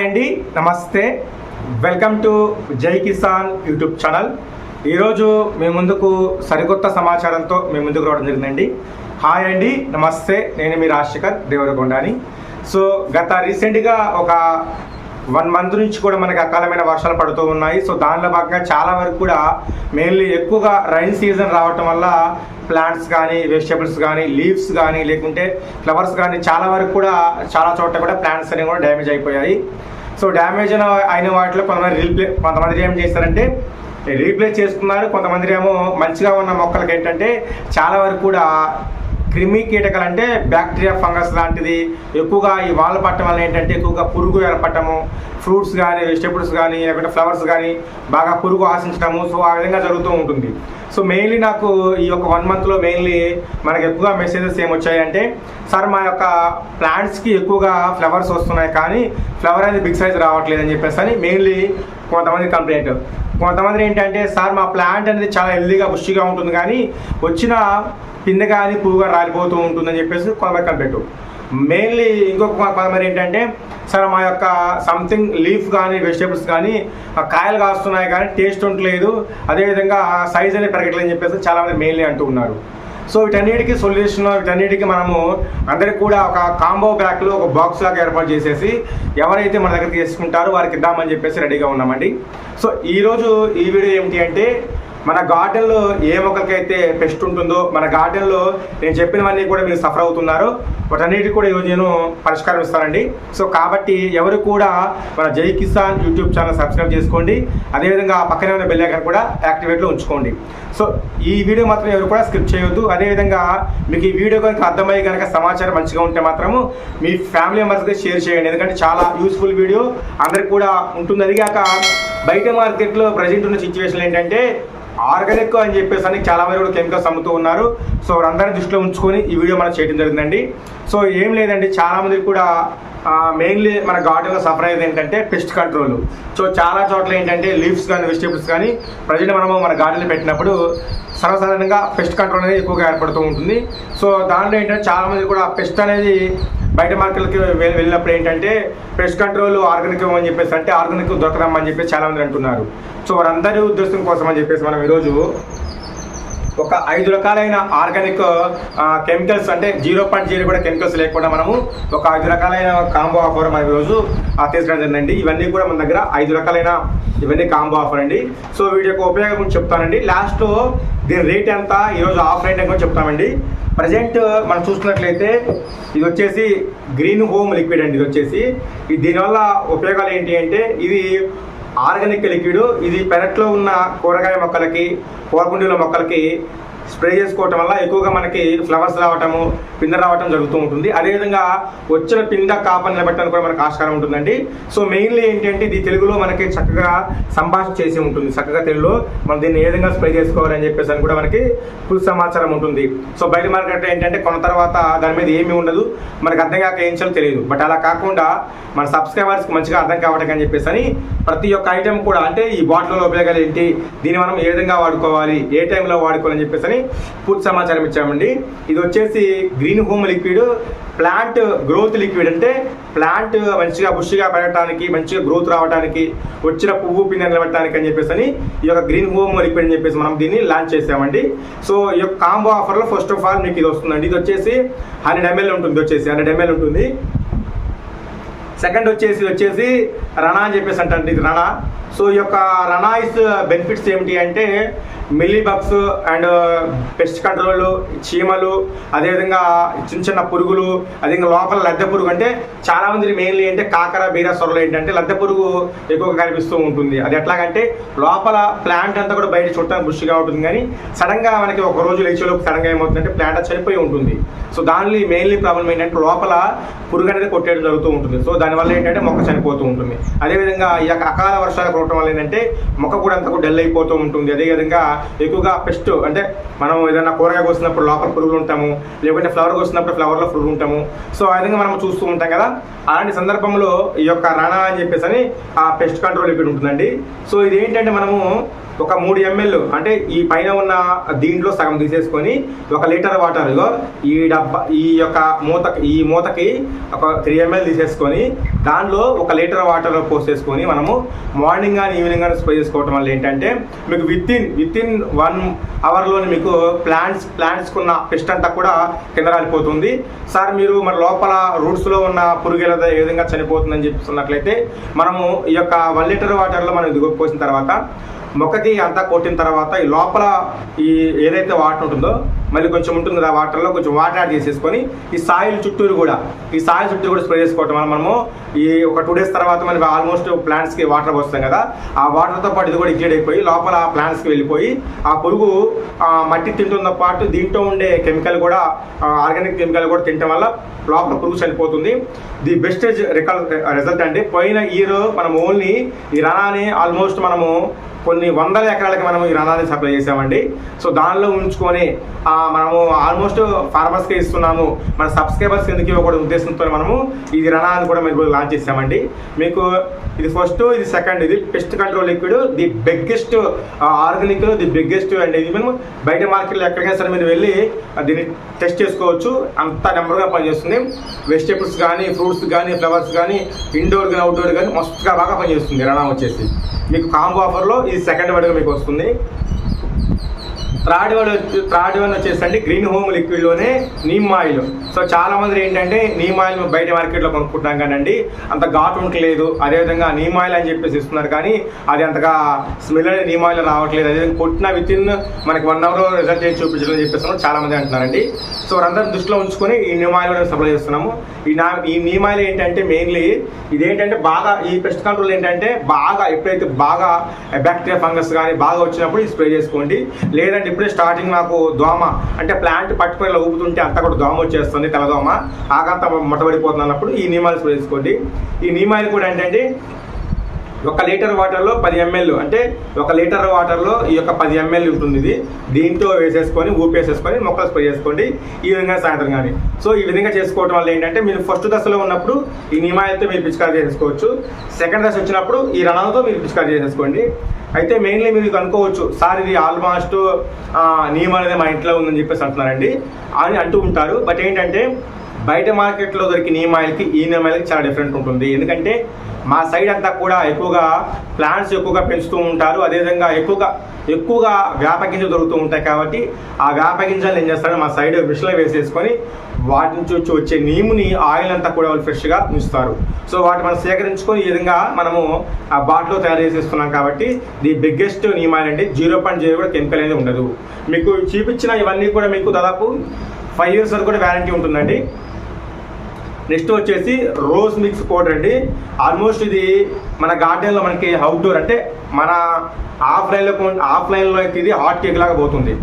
అండి నమస్తే. Welcome to జై కిసాన్ యూట్యూబ్ ఛానల్ ఈరోజు మీ ముందుకు సరికొత్త సమాచారంతో మీ ముందుకు రావడం జరిగిందండి. హాయ్ అండి నమస్తే. నేను మీ రాజశేఖర్ దేవరకొండని సో గత రీసెంట్గా ఒక వన్ మంత్ నుంచి కూడా మనకి అకాలమైన వర్షాలు పడుతూ ఉన్నాయి. సో దానిలో భాగంగా చాలా వరకు కూడా మెయిన్లీ ఎక్కువగా రైన్ సీజన్ రావటం వల్ల ప్లాంట్స్ కానీ వెజిటేబుల్స్ కానీ లీవ్స్ కానీ లేకుంటే ఫ్లవర్స్ కానీ చాలా వరకు కూడా చాలా చోట్ల కూడా ప్లాంట్స్ అనేవి కూడా డ్యామేజ్ అయిపోయాయి. సో డ్యామేజ్ అయిన వాటిలో కొంతమంది రీప్లే కొంతమంది ఏం చేస్తారంటే రీప్లేస్ చేసుకున్నారు. కొంతమంది ఏమో మంచిగా ఉన్న మొక్కలకి ఏంటంటే చాలా వరకు కూడా క్రిమి కీటకాలు అంటే బ్యాక్టీరియా ఫంగస్ లాంటిది. ఎక్కువగా ఈ వాళ్ళ పట్టడం వల్ల ఏంటంటే ఎక్కువగా పురుగు ఏర్పడటము ఫ్రూట్స్ కానీ వెజిటేబుల్స్ కానీ లేకుంటే ఫ్లవర్స్ కానీ బాగా పురుగు ఆశించడము. సో ఆ విధంగా జరుగుతూ ఉంటుంది. సో మెయిన్లీ నాకు ఈ యొక్క వన్ మంత్లో మెయిన్లీ మనకు ఎక్కువగా మెసేజెస్ ఏమొచ్చాయంటే సార్ మా యొక్క ప్లాంట్స్కి ఎక్కువగా ఫ్లవర్స్ వస్తున్నాయి కానీ ఫ్లవర్ అనేది బిగ్ సైజ్ రావట్లేదు అని చెప్పేసి అని మెయిన్లీ కొంతమంది కంప్లైంట్ కొంతమంది ఏంటంటే సార్ మా ప్లాంట్ అనేది చాలా హెల్దీగా పుష్టిగా ఉంటుంది కానీ వచ్చిన పిందె కానీ పువ్వుగా రాలిపోతూ ఉంటుందని చెప్పేసి కొంతమంది కంప్లైంట్ మెయిన్లీ ఇంకొక కొంతమంది ఏంటంటే సార్ మా యొక్క సంథింగ్ లీఫ్ కానీ వెజిటేబుల్స్ కానీ కాయలు కాస్తున్నాయి కానీ టేస్ట్ ఉండలేదు అదేవిధంగా సైజ్ అనేది పెరగట్లేదని చెప్పేసి చాలామంది మెయిన్లీ అంటూ ఉన్నారు. సో వీటన్నిటికీ సొల్యూషన్ వీటన్నిటికీ మనము అందరికి కూడా ఒక కాంబో ప్యాక్లో ఒక బాక్స్ లాగా ఏర్పాటు చేసేసి ఎవరైతే మన దగ్గర తీసుకుంటారో వారికి ఇద్దామని చెప్పేసి రెడీగా ఉన్నామండి. సో ఈరోజు ఈ వీడియో ఏమిటి అంటే మన గార్డెన్లో ఏ మొక్కలకైతే పెస్ట్ ఉంటుందో మన గార్డెన్లో నేను చెప్పినవన్నీ కూడా మీరు సఫర్ అవుతున్నారు. వాటన్నిటికి కూడా ఈరోజు నేను పరిష్కారం ఇస్తానండి. సో కాబట్టి ఎవరు కూడా మన జై కిసాన్ యూట్యూబ్ ఛానల్ సబ్స్క్రైబ్ చేసుకోండి. అదేవిధంగా పక్కనే ఉన్న బెల్ ఐకాన్ కూడా యాక్టివేట్లో ఉంచుకోండి. సో ఈ వీడియో మాత్రం ఎవరు కూడా స్కిప్ చేయొద్దు. అదేవిధంగా మీకు ఈ వీడియో కనుక అర్థమయ్యే కనుక సమాచారం మంచిగా ఉంటే మాత్రము మీ ఫ్యామిలీ మెంబర్స్కి షేర్ చేయండి. ఎందుకంటే చాలా యూస్ఫుల్ వీడియో అందరికి కూడా ఉంటుంది అదిగాక బయట మార్కెట్లో ప్రజెంట్ ఉన్న సిచ్యువేషన్ ఏంటంటే ఆర్గానిక్ అని చెప్పేసి అని చాలా మంది కూడా కెమికల్స్ అమ్ముతూ ఉన్నారు. సో వారందరినీ దృష్టిలో ఉంచుకొని ఈ వీడియో మనం చేయడం జరిగిందండి. సో ఏం లేదండి చాలా మంది కూడా మెయిన్లీ మన గార్డెన్లో సఫర్ అయ్యేది ఏంటంటే పెస్ట్ కంట్రోల్ సో చాలా చోట్ల ఏంటంటే లీవ్స్ కానీ వెజిటేబుల్స్ కానీ ప్రజెంట్ మనము మన గార్డెన్లో పెట్టినప్పుడు సర్వసాధారణంగా పెస్ట్ కంట్రోల్ అనేది ఎక్కువగా ఏర్పడుతూ ఉంటుంది. సో దాంట్లో ఏంటంటే చాలామంది కూడా పెస్ట్ అనేది బయట మార్కెట్లకి వెళ్ళినప్పుడు ఏంటంటే పెస్ట్ కంట్రోల్ ఆర్గానిక్ అని చెప్పేసి అంటే ఆర్గానిక్ దొరకదమ్మని చెప్పేసి చాలా మంది అంటున్నారు. సో వారందరి ఉద్దేశం కోసం అని చెప్పేసి మనం ఈరోజు ఒక ఐదు రకాలైన ఆర్గానిక్ కెమికల్స్ అంటే జీరో పాయింట్ జీరో కూడా కెమికల్స్ లేకుండా మనము ఒక ఐదు రకాలైన కాంబో ఆఫర్ మనం ఈరోజు తీసుకోవడం జరిగిందండి. ఇవన్నీ కూడా మన దగ్గర ఐదు రకాలైన ఇవన్నీ కాంబో ఆఫర్ అండి. సో వీటి యొక్క ఉపయోగం చెప్తానండి. లాస్ట్లో దీని రేట్ ఎంత? ఈరోజు ఆఫ్ రేట్ ఎంత చెప్తామండి. ప్రజెంట్ మనం చూసుకున్నట్లయితే ఇది వచ్చేసి గ్రీన్ హోమ్ లిక్విడ్ అండి ఇది వచ్చేసి. దీనివల్ల ఉపయోగాలు ఏంటి అంటే ఇది ఆర్గానిక్ లిక్విడ్ ఇది పెరట్లో ఉన్న కూరగాయ మొక్కలకి కూరకుండీల మొక్కలకి స్ప్రే చేసుకోవటం వల్ల ఎక్కువగా మనకి ఫ్లవర్స్ రావటము పిండ రావటం జరుగుతూ ఉంటుంది. అదేవిధంగా వచ్చిన పిండ కాపని నిలబెట్టడానికి కూడా మనకు ఆస్కారం ఉంటుందండి. సో మెయిన్లీ ఏంటంటే ఇది తెలుగులో మనకి చక్కగా సంభాషణ చేసి ఉంటుంది. చక్కగా తెలుగులో మనం దీన్ని ఏ విధంగా స్ప్రే చేసుకోవాలని చెప్పేసి అని కూడా మనకి ఫుల్ సమాచారం ఉంటుంది. సో బయట మార్కెట్ ఏంటంటే కొన్న తర్వాత దాని మీద ఏమీ ఉండదు. మనకి అర్థం కాక ఏం చేయాలో తెలియదు. బట్ అలా కాకుండా మన సబ్స్క్రైబర్స్కి మంచిగా అర్థం కావటం అని చెప్పేసి అని ప్రతి ఒక్క ఐటెం కూడా అంటే ఈ బాటిల్లో ఉపయోగాలు ఏంటి? దీన్ని మనం ఏ విధంగా వాడుకోవాలి? ఏ టైంలో వాడుకోవాలని చెప్పేసి అని పూర్తి సమాచారం ఇచ్చామండి. ఇది వచ్చేసి green home liquid plant growth liquid అంటే ప్లాంట్ మంచిగా బుష్గా పెరగడానికి మంచిగా గ్రోత్ రావడానికి వచ్చిన పువ్వు పిండి నిలబెట్టడానికి అని చెప్పేసి అని ఈ యొక్క గ్రీన్ హోమ్ లిక్విడ్ అని చెప్పేసి మనం దీన్ని లాంచ్ చేసామండి సో ఈ యొక్క కాంబో ఆఫర్లో ఫస్ట్ ఆఫ్ ఆల్ మీకు ఇది వస్తుందండి. ఇది వచ్చేసి హండ్రెడ్ ఎంఎల్ ఉంటుంది వచ్చేసి హండ్రెడ్ ఎంఎల్ ఉంటుంది. సెకండ్ వచ్చేసి వచ్చేసి రణా అని చెప్పేసి అంటే ఇది రణా సో ఈ యొక్క రణాయిస్ బెనిఫిట్స్ ఏమిటి అంటే mealy bugs and pest control చీమలు అదేవిధంగా చిన్న చిన్న పురుగులు అదేవిధంగా లోపల లద్దె పురుగు అంటే చాలామంది మెయిన్లీ అంటే కాకర బీర సొరలు ఏంటంటే లద్దె పురుగు ఎక్కువగా కనిపిస్తూ ఉంటుంది. అది ఎట్లాగంటే లోపల ప్లాంట్ అంతా కూడా బయట చూడటానికి బుష్గా ఉంటుంది కానీ సడన్గా మనకి ఒక రోజు లేచేలోపు సడన్గా ఏమవుతుందంటే ప్లాంట్ చనిపోయి ఉంటుంది. సో దానిలో మెయిన్లీ ప్రాబ్లం ఏంటంటే లోపల పురుగు అనేది కొట్టేయడం జరుగుతూ ఉంటుంది. సో దానివల్ల ఏంటంటే మొక్క చనిపోతూ ఉంటుంది. అదేవిధంగా ఈ యొక్క అకాల వర్షాలు కురవటం వల్ల ఏంటంటే మొక్క కూడా అంతకు డల్ అయిపోతూ ఉంటుంది. అదేవిధంగా ఎక్కువగా పెస్ట్ అంటే మనం ఏదైనా కూరగాయ కోసినప్పుడు లోపల పురుగులు ఉంటాము లేకుంటే ఫ్లవర్ కోసినప్పుడు ఫ్లవర్లో పురుగులు ఉంటాము. సో ఆ విధంగా మనం చూస్తూ ఉంటాం కదా. అలాంటి సందర్భంలో ఈ యొక్క రాణా అని చెప్పేసి అని ఆ పెస్ట్ కంట్రోల్ లిక్విడ్ ఉంటుందండి. సో ఇది ఏంటంటే మనము ఒక మూడు ఎంఎల్ అంటే ఈ పైన ఉన్న దీంట్లో సగం తీసేసుకొని ఒక లీటర్ వాటర్లో ఈ డబ్బా ఈ యొక్క మూత ఈ మూతకి ఒక త్రీ ఎంఎల్ తీసేసుకొని దానిలో ఒక లీటర్ వాటర్ పోసేసుకొని మనము మార్నింగ్ కానీ ఈవినింగ్ కానీ స్ప్రే చేసుకోవటం వల్ల ఏంటంటే మీకు within within one అవర్లోని మీకు ప్లాంట్స్ ప్లాంట్స్కున్న పెస్ట్ అంతా కూడా కింద రాలిపోతుంది. సార్ మీరు మన లోపల రూట్స్లో ఉన్న పురుగు ఏ విధంగా చనిపోతుందని చెప్తున్నట్లయితే మనము ఈ యొక్క వన్ లీటర్ వాటర్లో మనం ఇది పోసిన తర్వాత మొక్కకి అంతా కొట్టిన తర్వాత ఈ లోపల ఈ ఏదైతే వాటర్ ఉంటుందో మళ్ళీ కొంచెం ఉంటుంది కదా వాటర్లో కొంచెం వాటర్ యాడ్ చేసేసుకొని ఈ సాయిల్ చుట్టూరు కూడా ఈ సాయిల్ చుట్టూరు కూడా స్ప్రే చేసుకోవటం వల్ల మనము ఈ ఒక టూ డేస్ తర్వాత మనకి ఆల్మోస్ట్ ప్లాంట్స్కి వాటర్ వస్తాం కదా ఆ వాటర్తో పాటు ఇది కూడా ఇంక్లూడ్ అయిపోయి లోపల ఆ ప్లాంట్స్కి వెళ్ళిపోయి ఆ పురుగు మట్టి తింటుందో పాటు దీంట్లో ఉండే కెమికల్ కూడా ఆర్గానిక్ కెమికల్ కూడా తినటం వల్ల లోపల పురుగు చనిపోతుంది. ది బెస్ట్ రిజల్ట్ అంటే పోయిన ఇయర్ మనం ఓన్లీ ఈ రణాన్ని ఆల్మోస్ట్ మనము కొన్ని వందల ఎకరాలకి మనం ఈ రనాన్ని సప్లై చేసామండి సో దానిలో ఉంచుకొని మనము ఆల్మోస్ట్ ఫార్మర్స్కి ఇస్తున్నాము. మన సబ్స్క్రైబర్స్ ఎందుకు ఇవ్వకూడదు ఉద్దేశంతో మనము ఇది రణాన్ని కూడా మేము లాంచ్ చేసామండి మీకు ఇది ఫస్ట్ ఇది సెకండ్ ఇది pest control liquid the biggest organic the biggest and ఇది మేము బయట మార్కెట్లో ఎక్కడికైనా సరే మీరు వెళ్ళి దీన్ని టెస్ట్ చేసుకోవచ్చు. అంత నెంబర్గా పనిచేస్తుంది. వెజిటేబుల్స్ కానీ ఫ్రూట్స్ కానీ ఫ్లవర్స్ కానీ ఇండోర్ కానీ అవుట్డోర్ కానీ మస్తుగా బాగా పనిచేస్తుంది. రణం వచ్చేసి. మీకు కాంబో ఆఫర్లో ఇది సెకండ్ వర్డ్గా మీకు వస్తుంది. థర్డ్ వన్ వచ్చి థర్డ్ వన్ వచ్చేసండి గ్రీన్ హోమ్ లిక్విడ్లోనే నీమ్ ఆయిల్. సో చాలా మంది ఏంటంటే నీమ్ ఆయిల్ బయట మార్కెట్లో కొనుక్కుంటాం కానండి. అంత ఘాటు ఉండలేదు అదేవిధంగా నీమ్ ఆయిల్ అని చెప్పేసి ఇస్తున్నారు కానీ అది అంతగా స్మెల్ అనేది నీమ్ ఆయిల్ రావట్లేదు. అదేవిధంగా కొట్టిన విత్ ఇన్ మనకి వన్ అవర్ రిజల్ట్ చేసి చూపించడం అని చెప్పేసి చాలా మంది అంటున్నారండి. సో వారందరూ దృష్టిలో ఉంచుకొని ఈ నీమ్ ఆయిల్ కూడా సప్లై చేస్తున్నాము. ఈ నా ఈ నీమ్ ఆయిల్ ఏంటంటే మెయిన్లీ ఇదేంటంటే బాగా ఈ పెస్ట్ కంట్రోల్ ఏంటంటే బాగా ఎప్పుడైతే బాగా బ్యాక్టీరియా ఫంగస్ కానీ బాగా వచ్చినప్పుడు ఈ స్ప్రే చేసుకోండి. లేదంటే ఇప్పుడే స్టార్టింగ్ నాకు దోమ అంటే ప్లాంట్ పట్టుకుని ఊపుతుంటే అంతా కూడా దోమ వచ్చేస్తుంది తెల్లదోమ. ఆకంతా మొట్టబడిపోతుంది అన్నప్పుడు ఈ నియమాలు వేసుకోండి. ఈ నియమాలు కూడా ఏంటంటే ఒక లీటర్ వాటర్లో పది ఎంఎల్ అంటే ఒక లీటర్ వాటర్లో ఈ యొక్క పది ఎంఎల్ ఉంటుంది ఇది. దీంతో వేసేసుకొని ఊపేసేసుకొని మొక్కలు స్ప్రే చేసుకోండి. ఈ విధంగా సాయంత్రం కానీ. సో ఈ విధంగా చేసుకోవడం వల్ల ఏంటంటే మీరు ఫస్ట్ దశలో ఉన్నప్పుడు ఈ నిమాయిల్తో మీరు పిచికారి చేసుకోవచ్చు సెకండ్ దశ వచ్చినప్పుడు ఈ రణాలతో మీరు పిచికారి చేసేసుకోండి. అయితే మెయిన్లీ మీరు కనుక్కోవచ్చు సార్ ఇది ఆల్మోస్ట్ నియమం అనేది మా ఇంట్లో ఉందని చెప్పేసి అంటున్నారండి. అని అంటూ ఉంటారు. బట్ ఏంటంటే బయట మార్కెట్లో దొరికిన నీమ్ ఆయిల్కి ఈ నీమ్ ఆయిల్కి చాలా డిఫరెంట్ ఉంటుంది. ఎందుకంటే మా సైడ్ అంతా కూడా ఎక్కువగా ప్లాంట్స్ ఎక్కువగా పెంచుతూ ఉంటారు. అదేవిధంగా ఎక్కువగా ఎక్కువగా వేప గింజలు దొరుకుతూ ఉంటాయి కాబట్టి ఆ వేప గింజలు ఏం చేస్తారు? మా సైడ్ మిషన్లో వేసేసుకొని వాటి నుంచి వచ్చి వచ్చే నీముని ఆయిల్ అంతా కూడా వాళ్ళు ఫ్రెష్గా ఉంచుతారు. సో వాటి మనం సేకరించుకొని ఈ విధంగా మనము ఆ బాటిల్లో తయారు చేసేస్తున్నాం కాబట్టి ది బిగ్గెస్ట్ నీమ్ ఆయిల్ అంటే జీరో పాయింట్ జీరో కూడా కెమికల్ అనేది ఉండదు. మీకు చూపించిన ఇవన్నీ కూడా మీకు దాదాపు ఫైవ్ ఇయర్స్ వరకు కూడా వ్యారంటీ ఉంటుందండి. నెక్స్ట్ వచ్చేసి రోజ్ మిక్స్ పౌడర్ అండి. ఆల్మోస్ట్ ఇది మన గార్డెన్లో మనకి అవుట్డోర్ అంటే మన ఆఫ్లైన్లో ఆఫ్లైన్లో అయితే ఇది హాట్ కేక్ లాగా పోతుంది.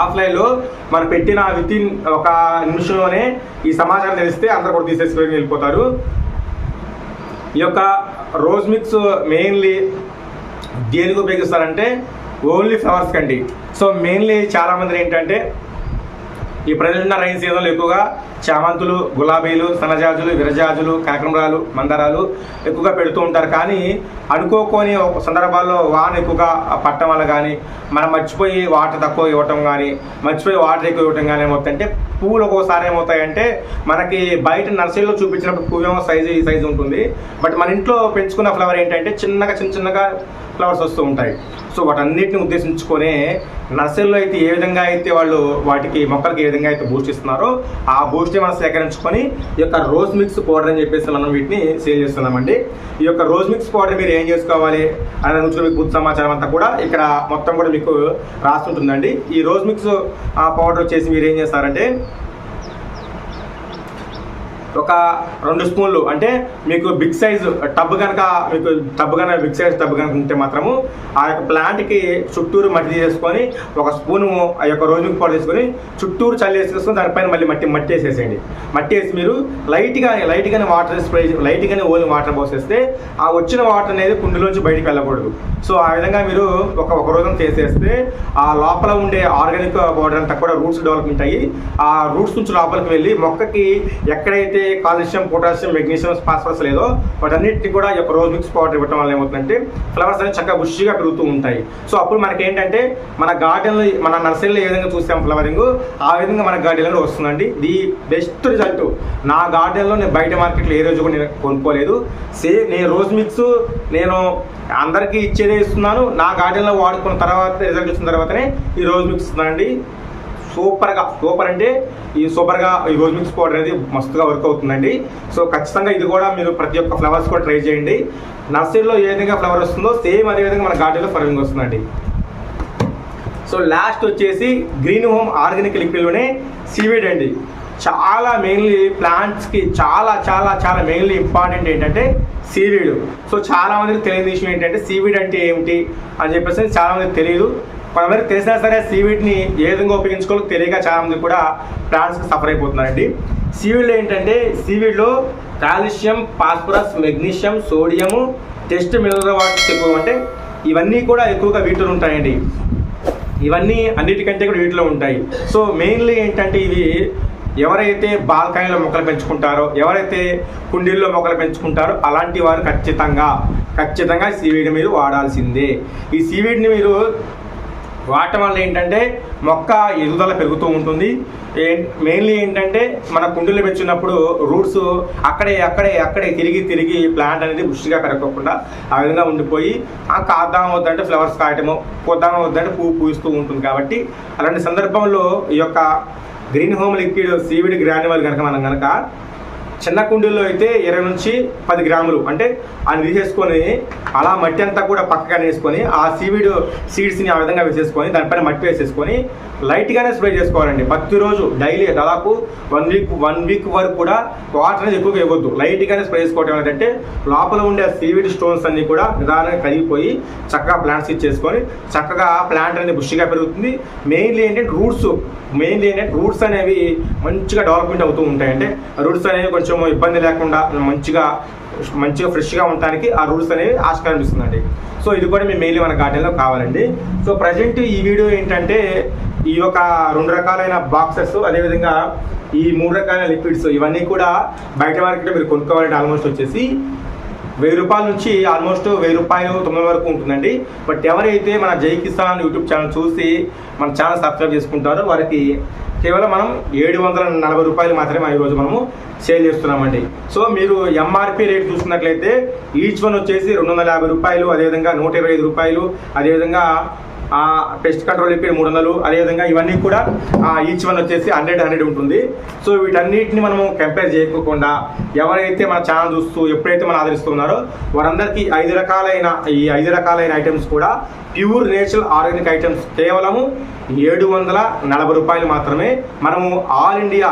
ఆఫ్లైన్లో మనం పెట్టిన విత్ ఇన్ ఒక నిమిషంలోనే ఈ సమాచారం తెలిస్తే అందరు కూడా తీసేసుకొని వెళ్ళిపోతారు. ఈ యొక్క రోజ్ మిక్స్ మెయిన్లీ దేనికి ఉపయోగిస్తారంటే ఓన్లీ ఫ్లవర్స్ కండి సో మెయిన్లీ చాలామంది ఏంటంటే ఈ ప్రజలున్న రైన్ సీజన్లో ఎక్కువగా చామంతులు గులాబీలు సన్నజాజులు విరజాజులు కాకమరాలు మందారాలు ఎక్కువగా పెడుతూ ఉంటారు. కానీ అనుకోకొని ఒక సందర్భాల్లో వాన ఎక్కువగా పట్టడం వల్ల కానీ మనం మర్చిపోయి వాటర్ తక్కువ ఇవ్వటం కానీ మర్చిపోయి వాటర్ ఎక్కువ ఇవ్వటం కానీ ఏమవుతుందంటే పువ్వులు ఒక్కోసారి ఏమవుతాయంటే మనకి బయట నర్సరీలో చూపించినప్పుడు పువ్వు ఏమో సైజు ఈ సైజు ఉంటుంది. బట్ మన ఇంట్లో పెంచుకున్న ఫ్లవర్ ఏంటంటే చిన్నగా చిన్న చిన్నగా ఫ్లవర్స్ వస్తూ ఉంటాయి. సో వాటన్నిటిని ఉద్దేశించుకొని నర్సరీలో అయితే ఏ విధంగా అయితే వాళ్ళు వాటికి మొక్కలకి ఏ విధంగా అయితే బూస్ట్ ఇస్తున్నారో ఆ బూస్ట్ని మనం సేకరించుకొని ఈ యొక్క రోజ్ మిక్స్ పౌడర్ అని చెప్పేసి మనం వీటిని సేల్ చేస్తున్నామండి. ఈ యొక్క రోజ్ మిక్స్ పౌడర్ మీరు ఏం చేసుకోవాలి అనే గురించి మీకు పూర్తి సమాచారం అంతా కూడా ఇక్కడ మొత్తం కూడా మీకు రాస్తుంటుందండి. ఈ రోజ్ మిక్స్ ఆ పౌడర్ వచ్చేసి మీరు ఏం చేస్తారంటే ఒక రెండు స్పూన్లు. అంటే మీకు బిగ్ సైజ్ టబ్ కనుక మీకు టబ్ కనుక బిగ్ సైజ్ టబ్ కనుక ఉంటే మాత్రము ఆ యొక్క ప్లాంట్కి చుట్టూరు మట్టి తీసేసుకొని ఒక స్పూను ఆ యొక్క రోజు పౌడర్ తీసుకొని చుట్టూరు చల్లి వేసేసుకొని దానిపైన మళ్ళీ మట్టి మట్టి వేసేసేయండి. మట్టి వేసి మీరు లైట్గా లైట్గానే వాటర్ స్ప్రే లైట్గానే ఓన్లీ వాటర్ పోసేస్తే ఆ వచ్చిన వాటర్ అనేది కుండలోంచి బయటికి వెళ్ళకూడదు. సో ఆ విధంగా మీరు ఒక ఒక రోజున చేసేస్తే ఆ లోపల ఉండే ఆర్గానిక్ పౌడర్ అంతా కూడా రూట్స్ డెవలప్మెంట్ అయ్యి ఆ రూట్స్ నుంచి లోపలికి వెళ్ళి మొక్కకి ఎక్కడైతే కాల్షియం పొటాషియం మెగ్నీషియం ఫాస్ఫరస్ లేదో వాటన్నిటిని కూడా ఈ యొక్క రోజ్ మిక్స్ పౌడర్ ఇవ్వడం వల్ల ఏమవుతుందంటే ఫ్లవర్స్ అనేవి చక్కగా బుష్గా పెరుగుతూ ఉంటాయి. సో అప్పుడు మనకి ఏంటంటే మన గార్డెన్లో మన నర్సరీలో ఏ విధంగా చూసాం ఫ్లవరింగ్ ఆ విధంగా మన గార్డెన్లో వస్తుందండి. The best result. నా గార్డెన్లో నేను బయట మార్కెట్లో ఏ రోజు కూడా నేను కొనుక్కోలేదు. సే నేను రోజ్ మిక్స్ నేను అందరికీ ఇచ్చేదే ఇస్తున్నాను. నా గార్డెన్లో వాడుకున్న తర్వాత రిజల్ట్ వచ్చిన తర్వాతనే ఈ రోజ్ మిక్స్ ఇస్తున్నానండి. సూపర్గా సూపర్ అంటే ఈ సూపర్గా ఈ రోజు మిక్స్ పౌడర్ అనేది మస్తుగా వర్క్ అవుతుందండి. సో ఖచ్చితంగా ఇది కూడా మీరు ప్రతి ఒక్క ఫ్లవర్స్ కూడా ట్రై చేయండి. నర్సరీలో ఏ విధంగా ఫ్లవర్ వస్తుందో సేమ్ అదే విధంగా మన గార్డెన్లో ఫ్లవరింగ్ వస్తుందండి. సో లాస్ట్ వచ్చేసి గ్రీన్ హోమ్ ఆర్గానిక్ లిక్విడ్లోనే సీవీడ్ అండి. చాలా మెయిన్లీ ప్లాంట్స్కి చాలా చాలా చాలా మెయిన్లీ ఇంపార్టెంట్ ఏంటంటే సీవీడ్. సో చాలా మందికి తెలియని విషయం ఏంటంటే సీవీడ్ అంటే ఏమిటి అని చెప్పేసి చాలామందికి తెలియదు. కొంతమందికి తెలిసినా సరే సీవీడ్ని ఏ విధంగా ఉపయోగించుకోవాలో తెలియక చాలా మంది కూడా ప్రాణాలకు సఫర్ అయిపోతున్నారండి. సీవీడ్లో ఏంటంటే సీవీడ్లో calcium phosphorus magnesium sodium test mineral waters ఎక్కువ అంటే ఇవన్నీ కూడా ఎక్కువగా వీటిలో ఉంటాయండి. ఇవన్నీ అన్నిటికంటే కూడా వీటిలో ఉంటాయి. సో మెయిన్లీ ఏంటంటే ఇవి ఎవరైతే బాల్కాయలో మొక్కలు పెంచుకుంటారో ఎవరైతే కుండీల్లో మొక్కలు పెంచుకుంటారో అలాంటి వారు ఖచ్చితంగా ఖచ్చితంగా సీవీడ్ మీరు వాడాల్సిందే. ఈ సీవీడ్ని మీరు వాడటం వల్ల ఏంటంటే మొక్క ఎదుగుదల పెరుగుతూ ఉంటుంది. మెయిన్లీ ఏంటంటే మన కుండీలు పెంచినప్పుడు రూట్స్ అక్కడే అక్కడే అక్కడే తిరిగి తిరిగి ప్లాంట్ అనేది బుష్గా పెరగకుండా ఆ విధంగా ఉండిపోయి ఆ కాద్దాం వద్దంటే ఫ్లవర్స్ కాయటము పోద్దాం వద్దంటే పువ్వు పూయిస్తూ ఉంటుంది కాబట్టి అలాంటి సందర్భంలో ఈ యొక్క green home liquid seaweed granule కనుక మనం కనుక చిన్న కుండీల్లో అయితే ఇరవై నుంచి పది గ్రాములు అంటే ఆ వేసేసుకొని అలా మట్టి అంతా కూడా పక్కగా వేసుకొని ఆ సీవీడ్ సీడ్స్ని ఆ విధంగా వేసేసుకొని దానిపైన మట్టి వేసేసుకొని లైట్గానే స్ప్రే చేసుకోవాలండి. ప్రతిరోజు డైలీ దాదాపు వన్ వీక్ వన్ వీక్ వరకు కూడా వాటర్ అనేది ఎక్కువగా ఇవ్వద్దు. లైట్గానే స్ప్రే చేసుకోవడం ఏంటంటే లోపల ఉండే సీవీడ్ స్టోన్స్ అన్నీ కూడా నిదానంగా కరిగిపోయి చక్కగా ప్లాంట్స్ ఇచ్చేసుకొని చక్కగా ప్లాంట్ అనేది బుష్గా పెరుగుతుంది. మెయిన్లీ ఏంటంటే రూట్స్ మెయిన్లీ ఏంటంటే రూట్స్ అనేవి మంచిగా డెవలప్మెంట్ అవుతూ ఉంటాయి అంటే రూట్స్ అనేవి కొంచెం ఇబ్బంది లేకుండా మంచిగా మంచిగా ఫ్రెష్గా ఉండటానికి ఆ రూల్స్ అనేవి ఆస్కారం సో ఇది కూడా మేము మెయిన్లీ మన గార్డెన్లో కావాలండి. సో ప్రజెంట్ ఈ వీడియో ఏంటంటే ఈ యొక్క రెండు రకాలైన బాక్సెస్ అదేవిధంగా ఈ మూడు రకాలైన లిక్విడ్స్ ఇవన్నీ కూడా బయట మార్కెట్లో మీరు కొనుక్కోవాలంటే ఆల్మోస్ట్ వచ్చేసి వెయ్యి రూపాయల నుంచి ఆల్మోస్ట్ వెయ్యి రూపాయలు తొమ్మిది వరకు ఉంటుందండి. బట్ ఎవరైతే మన జై కిసాన్ యూట్యూబ్ ఛానల్ చూసి మన ఛానల్ సబ్స్క్రైబ్ చేసుకుంటారో వారికి కేవలం మనం ఏడు వందల నలభై రూపాయలు మాత్రమే ఈరోజు మనము సేల్ చేస్తున్నామండి. సో మీరు ఎంఆర్పి రేట్ చూసుకున్నట్లయితే ఈచ్ వన్ వచ్చేసి రెండు వందల యాభై రూపాయలు అదేవిధంగా నూట ఇరవై ఐదు రూపాయలు అదేవిధంగా పెస్ట్ కంట్రోల్ లిక్విడ్ మూడు వందలు అదేవిధంగా ఇవన్నీ కూడా ఈచ్ వన్ వచ్చేసి హండ్రెడ్ హండ్రెడ్ ఉంటుంది. సో వీటన్నిటిని మనము కంపేర్ చేయకోకుండా ఎవరైతే మన ఛానల్ చూస్తూ ఎప్పుడైతే మనం ఆదరిస్తున్నారో వారందరికీ ఐదు రకాలైన ఈ ఐదు రకాలైన ఐటమ్స్ కూడా ప్యూర్ నేచురల్ ఆర్గానిక్ ఐటమ్స్ కేవలము ఏడు వందల నలభై రూపాయలు మాత్రమే మనము ఆల్ ఇండియా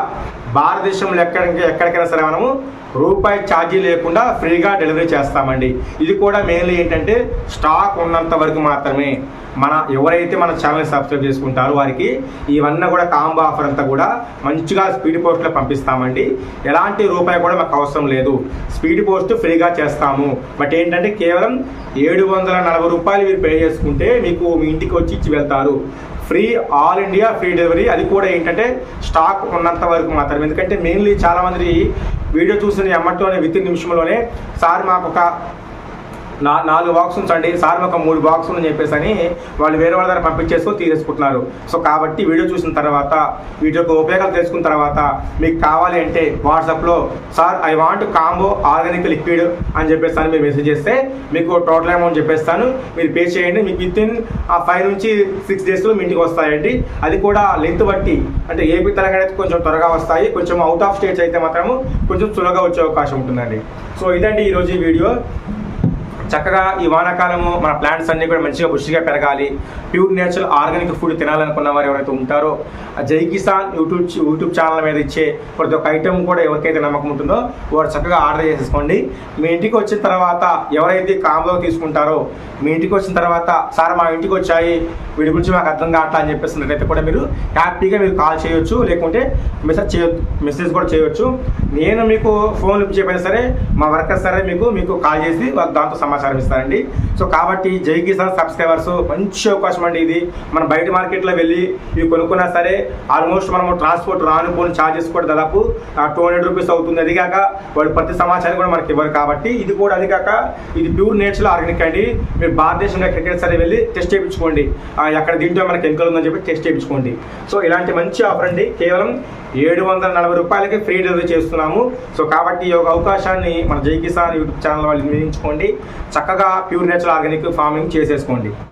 భారతదేశంలో ఎక్కడికి ఎక్కడికైనా సరే మనము రూపాయి ఛార్జీ లేకుండా ఫ్రీగా డెలివరీ చేస్తామండి. ఇది కూడా మెయిన్లీ ఏంటంటే స్టాక్ ఉన్నంత వరకు మాత్రమే. మన ఎవరైతే మన ఛానల్ సబ్స్క్రైబ్ చేసుకుంటారో వారికి ఇవన్నీ కూడా కాంబో ఆఫర్ అంతా కూడా మంచిగా స్పీడ్ పోస్ట్లో పంపిస్తామండి. ఎలాంటి రూపాయి కూడా మాకు అవసరం లేదు. స్పీడ్ పోస్ట్ ఫ్రీగా చేస్తాము. బట్ ఏంటంటే కేవలం ఏడు వందల నలభై రూపాయలు మీరు పే చేసుకుంటే మీకు మీ ఇంటికి వచ్చి ఇచ్చి వెళ్తారు. Free all India free delivery. అది కూడా ఏంటంటే స్టాక్ ఉన్నంత వరకు మాత్రం ఎందుకంటే మెయిన్లీ చాలామంది వీడియో చూసిన ఎమ్మట్లోనే విత్ ఇన్ నిమిషంలోనే సార్ మాకు ఒక నా నాలుగు బాక్స్ ఉంచండి సార్ ఒక మూడు బాక్స్ అని చెప్పేసి అని వాళ్ళు వేరే వాళ్ళ దగ్గర పంపించేసుకొని తీసేసుకుంటున్నారు. సో కాబట్టి వీడియో చూసిన తర్వాత వీటి యొక్క ఉపయోగాలు తెలుసుకున్న తర్వాత మీకు కావాలి అంటే వాట్సాప్లో sir I want combo organic liquid అని చెప్పేసి అని మీరు మెసేజ్ చేస్తే మీకు టోటల్ అమౌంట్ చెప్పేస్తాను. మీరు పే చేయండి మీకు విత్ ఇన్ ఆ ఫైవ్ నుంచి సిక్స్ డేస్లో మీ ఇంటికి వస్తాయండి. అది కూడా లెంత్ బట్టి అంటే ఏపీ తెలంగాణ అయితే కొంచెం త్వరగా వస్తాయి. కొంచెం అవుట్ ఆఫ్ స్టేట్స్ అయితే మాత్రము కొంచెం సులువుగా వచ్చే అవకాశం ఉంటుందండి. సో ఇదండి ఈరోజు ఈ వీడియో. చక్కగా ఈ వానాకాలము మన ప్లాంట్స్ అన్నీ కూడా మంచిగా బుష్గా పెరగాలి. ప్యూర్ నేచురల్ ఆర్గానిక్ ఫుడ్ తినాలనుకున్న వారు ఎవరైతే ఉంటారో ఆ జై కిసాన్ యూట్యూబ్ యూట్యూబ్ ఛానల్ మీద ఇచ్చే ప్రతి ఒక్క ఐటెం కూడా ఎవరికైతే నమ్మకం ఉంటుందో వారు చక్కగా ఆర్డర్ చేసేసుకోండి. మీ ఇంటికి వచ్చిన తర్వాత ఎవరైతే కాంబో తీసుకుంటారో మీ ఇంటికి వచ్చిన తర్వాత సార్ మా ఇంటికి వచ్చాయి వీడి గురించి మాకు అర్థం కావట్లా అని చెప్పేసినట్లయితే కూడా మీరు హ్యాపీగా మీరు కాల్ చేయొచ్చు. లేకుంటే మెసేజ్ చేయొచ్చు మెసేజ్ కూడా చేయొచ్చు. నేను మీకు ఫోన్ లిఫ్ట్ చెప్పినా సరే మా వర్కర్స్ సరే మీకు మీకు కాల్ చేసి దాంతో సమాచారం ఇస్తారండి. సో కాబట్టి జై కిసాన్ సబ్స్క్రైబర్స్ మంచి అవకాశం అండి ఇది. మనం బయట మార్కెట్లో వెళ్ళి ఇవి కొనుక్కున్నా సరే ఆల్మోస్ట్ మనము ట్రాన్స్పోర్ట్ రాను పోను ఛార్జెస్ కూడా దాదాపు టూ హండ్రెడ్ రూపీస్ అవుతుంది. అది కాక వాడు ప్రతి సమాచారం కూడా మనకి ఇవ్వరు కాబట్టి ఇది కూడా అది కాక ఇది ప్యూర్ నేచురల్ ఆర్గానిక్ అండి. మీరు భారతదేశంలో క్రికెట్ సరే వెళ్ళి టెస్ట్ చేయించుకోండి. ఎక్కడ దీంట్లో మనకి కెమికల్ ఉందని చెప్పి టెస్ట్ చేయించుకోండి. సో ఇలాంటి మంచి ఆఫర్ అండి. కేవలం ఏడు వందల నలభై రూపాయలకి ఫ్రీ డెలివరీ చేస్తున్నాము. సో కాబట్టి ఈ యొక్క అవకాశాన్ని మన జై కిసాన్ యూట్యూబ్ ఛానల్ వాళ్ళు వినియోగించుకోండి. చక్కగా ప్యూర్ నేచురల్ ఆర్గానిక్ ఫార్మింగ్ చేసేసుకోండి.